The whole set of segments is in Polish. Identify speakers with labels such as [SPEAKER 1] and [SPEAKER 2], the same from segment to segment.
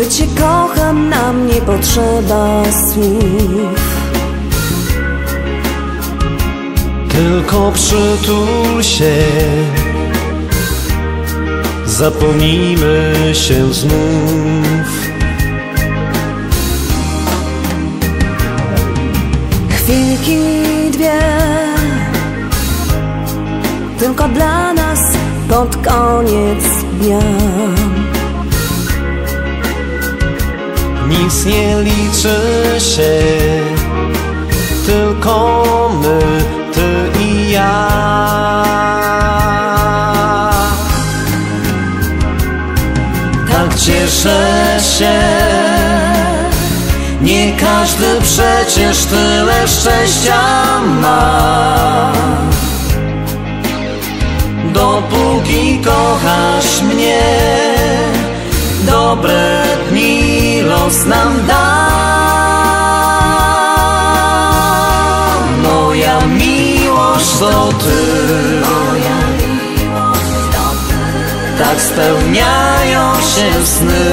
[SPEAKER 1] że Cię kocham, nam nie potrzeba słów.
[SPEAKER 2] Tylko przytul się, zapomnijmy się znów.
[SPEAKER 1] Chwilki dwie, tylko dla nas pod koniec dnia.
[SPEAKER 2] Nic nie liczy się, tylko my, ty i ja. Tak cieszę się, nie każdy przecież tyle szczęścia ma. Dopóki kochasz mnie, dobre los nam da. Moja miłość to ty, tak spełniają się sny.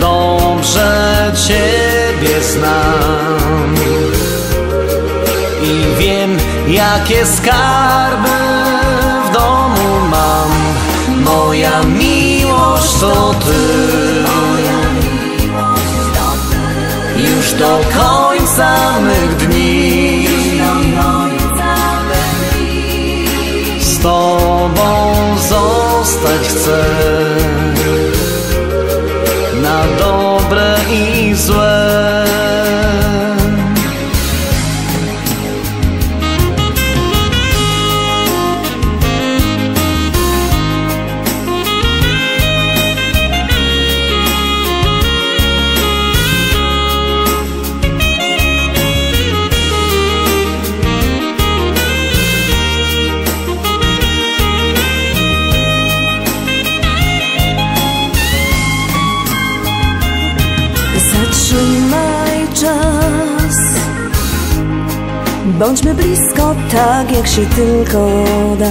[SPEAKER 2] Dobrze Ciebie znam i wiem, jakie skarby w domu mam. Moja miłość to. Już do końca mych dni z Tobą zostać chcę na dobre i złe.
[SPEAKER 1] Bądźmy blisko tak jak się tylko da.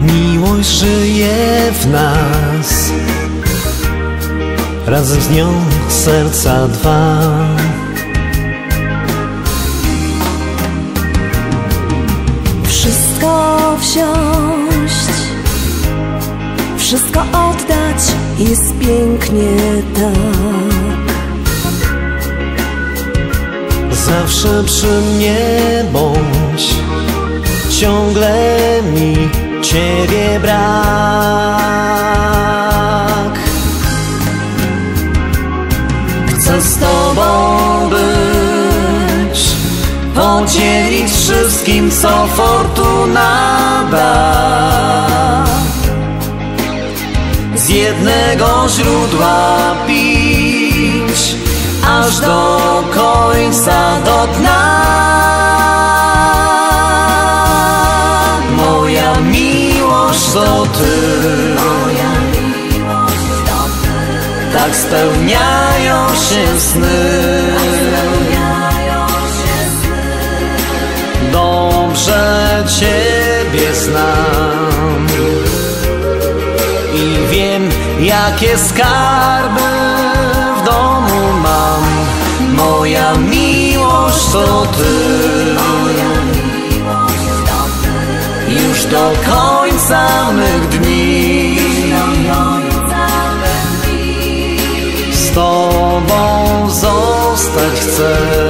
[SPEAKER 2] Miłość żyje w nas. Razem z nią serca dwa.
[SPEAKER 1] Wszystko wsiąść Wszystko oddać jest pięknie tak
[SPEAKER 2] Zawsze przy mnie bądź Ciągle mi Ciebie brak. Chcę z Tobą być Podzielić wszystkim, co fortuna da. Z jednego źródła pić Aż do końca, do dna Moja miłość to Ty. Tak spełniają się sny. Dobrze Ciebie znam. I wiem, jakie skarby w domu mam. Moja miłość to Ty. Już do końca mych dni. Z Tobą zostać chcę